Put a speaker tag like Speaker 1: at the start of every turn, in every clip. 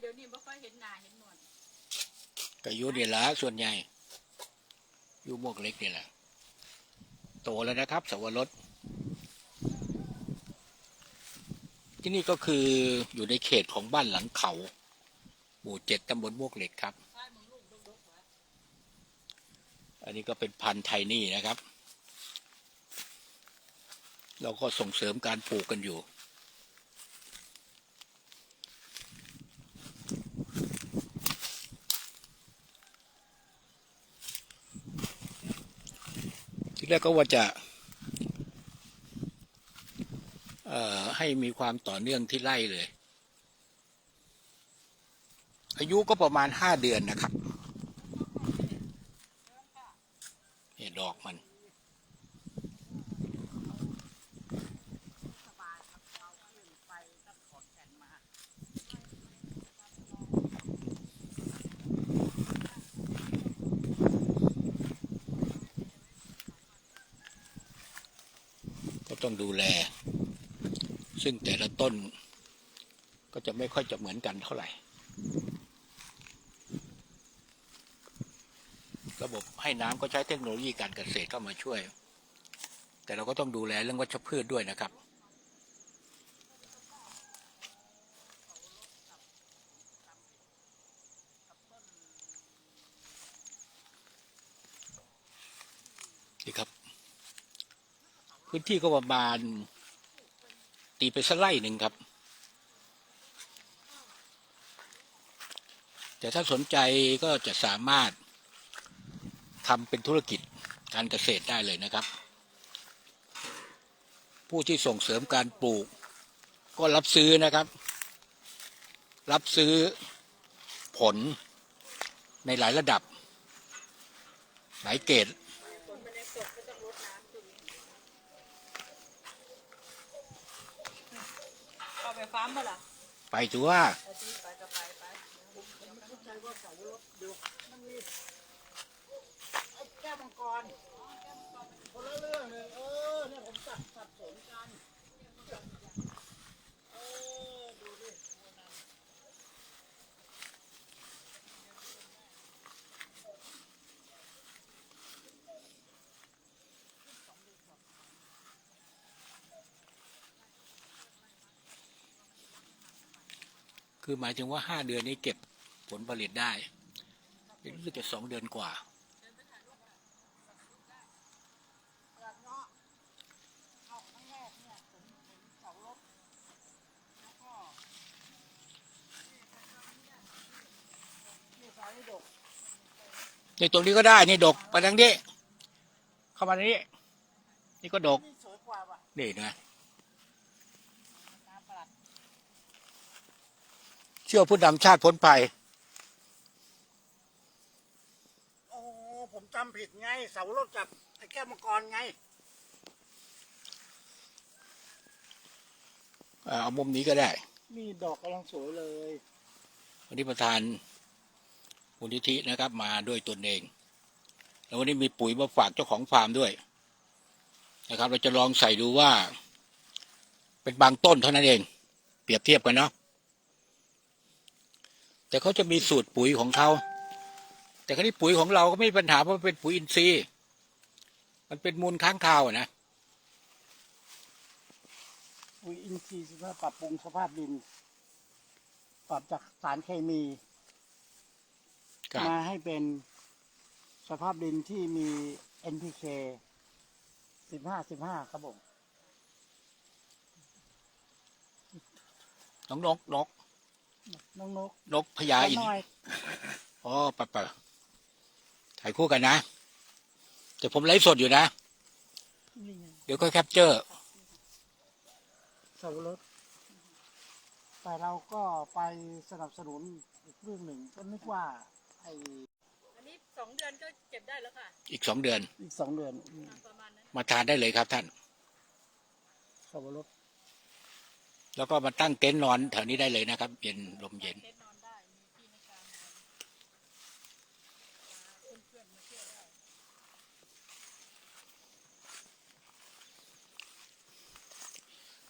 Speaker 1: เดี๋ยวนี้ไม่ค่อยเห็นหน้าเห็นหนวด
Speaker 2: ก็อยู่นี่ละส่วนใหญ่ อยู่มวกเล็กนี่แหละโตแล้วนะครับ สวรสที่นี่ก็คืออยู่ในเขตของบ้านหลังเขา หมู่เจ็ดตำบลมวกเหล็กครับ อันนี้ก็เป็นพันธุ์ไทยนี่นะครับ เราก็ส่งเสริมการปลูกกันอยู่ ที่แรกก็ว่าจะให้มีความต่อเนื่องที่ไล่เลย อายุก็ประมาณห้าเดือนนะครับเนี่ยดอกมัน
Speaker 1: สบายครับเราขึ้นไปก็ขอนแก่นมา
Speaker 2: ก็ ต้องดูแล ซึ่งแต่ละต้นก็จะไม่ค่อยจะเหมือนกันเท่าไหร่ ระบบให้น้ำก็ใช้เทคโนโลยีการเกษตรเข้ามาช่วย แต่เราก็ต้องดูแลเรื่องวัชพืชด้วยนะครับี่ครับ พื้นที่ก็ประมาณ ตีไปสักไร่หนึ่งครับ แต่ถ้าสนใจก็จะสามารถทำเป็นธุรกิจการเกษตรได้เลยนะครับ ผู้ที่ส่งเสริมการปลูก ก็รับซื้อนะครับ รับซื้อผลในหลายระดับ หลายเกรด
Speaker 1: คนไม่ได้สดก็ต้องรดน้ำตรงนี้เข้า ไปฟาร์มมาล่ะ
Speaker 2: ไปถือว่า
Speaker 1: ไปที่ไปก็ไปไป
Speaker 3: แก้วมังกรคนละเรื่องเลยเออเนี่ยผมสับสับสนกัน
Speaker 2: คือหมายถึงว่าห้าเดือนนี้เก็บผลผลิตได้รู้สึกจะสองเดือนกว่า
Speaker 3: นี่ยผมเห็นเสารถแล้วก็นี่สายดก
Speaker 2: ในตรงนี้ก็ได้ นี่ดกไปทางนี้ เข้ามาทางนี้ นี่ก็ดก
Speaker 3: นี่สวยกว่าว่ะ
Speaker 2: นี่นะ
Speaker 1: น้ำประหลัด
Speaker 2: เชื่อผู้นำชาติพ้นภัย
Speaker 3: โอ้ผมจำผิดไงเสารถกับไอ้แก้วมังกรไง
Speaker 2: อ่าเอามุมนี้ก็ได้
Speaker 3: นี่ดอกกำลังสวยเลย
Speaker 2: วันนี้ประธานมูลนิธินะครับ มาด้วยตนเอง แล้ววันนี้มีปุ๋ยมาฝากเจ้าของฟาร์มด้วย นะครับ เราจะลองใส่ดูว่า เป็นบางต้นเท่านั้นเอง เปรียบเทียบกันเนาะ แต่เขาจะมีสูตรปุ๋ยของเขา แต่คราวนี้ปุ๋ยของเราก็ไม่มีปัญหาเพราะมันเป็นปุ๋ยอินทรีย์ มันเป็นมูลค้างคาวอะนะ
Speaker 3: ปุ๋ยอินทรีย์สำหรับปรับปรุงสภาพดิน ปรับจากสารเคมี
Speaker 2: ครับ
Speaker 3: มาให้เป็นสภาพดินที่มี NPK สิบห้าสิบห้าครับผม
Speaker 2: น้องนกนก
Speaker 3: น้องนก
Speaker 2: นกพญาอิน
Speaker 3: หน่อย
Speaker 2: อ๋อปะปะถ่ายคู่กันนะ แต่ผมไลฟ์สดอยู่นะ
Speaker 3: นี่ไง
Speaker 2: เดี๋ยวก็แคปเจอร์
Speaker 3: สาวรสแต่เราก็ไปสนับสนุนอีกเรื่องหนึ่งก็นึกว่าไอ
Speaker 1: อันนี้สองเดือนก็เก็บได้แล้วค่ะ
Speaker 2: อีกสองเดือน
Speaker 3: อีกสองเดือนอืม
Speaker 1: ประมาณนั้น
Speaker 2: มาทานได้เลยครับท่าน
Speaker 3: สาวรส
Speaker 2: แล้วก็มาตั้งเต็นท์นอนแถวนี้ได้เลยนะครับ เย็นลมเย็น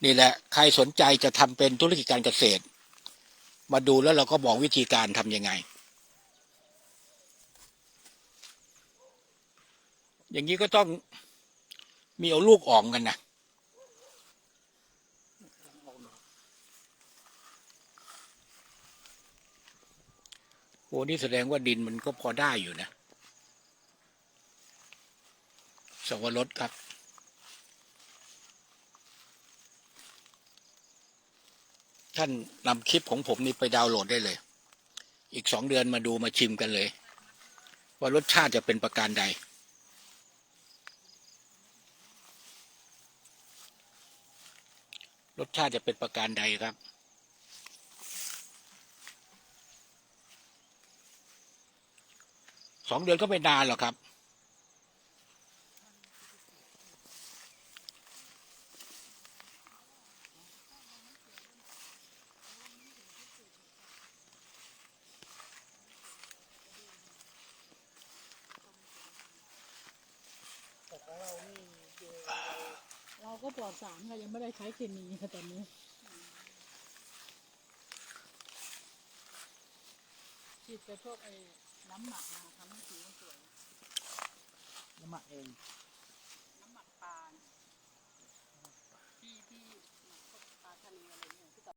Speaker 1: นี่
Speaker 2: แหละ ใครสนใจจะทำเป็นธุรกิจการเกษตร มาดูแล้วเราก็บอกวิธีการทำยังไง อย่างนี้ก็ต้องมีเอาลูกอ่อกกันนะ โอ้นี่แสดงว่าดินมันก็พอได้อยู่นะ สวรสครับ ท่านนำคลิปของผมนี่ไปดาวน์โหลดได้เลย อีกสองเดือนมาดูมาชิมกันเลย ว่ารสชาติจะเป็นประการใดรสชาติจะเป็นประการใดครับ สองเดือนก็ไม่นานหรอกครับ
Speaker 3: เรานี่ดู
Speaker 1: เราก็ปลอดสารค่ะยังไม่ได้ใช้เคมีค่ะตอนนี้ ฉีดไปพวกไอ้น้ำหมักมาทำให้ผิวมันสวย
Speaker 3: น้ำหมักเอง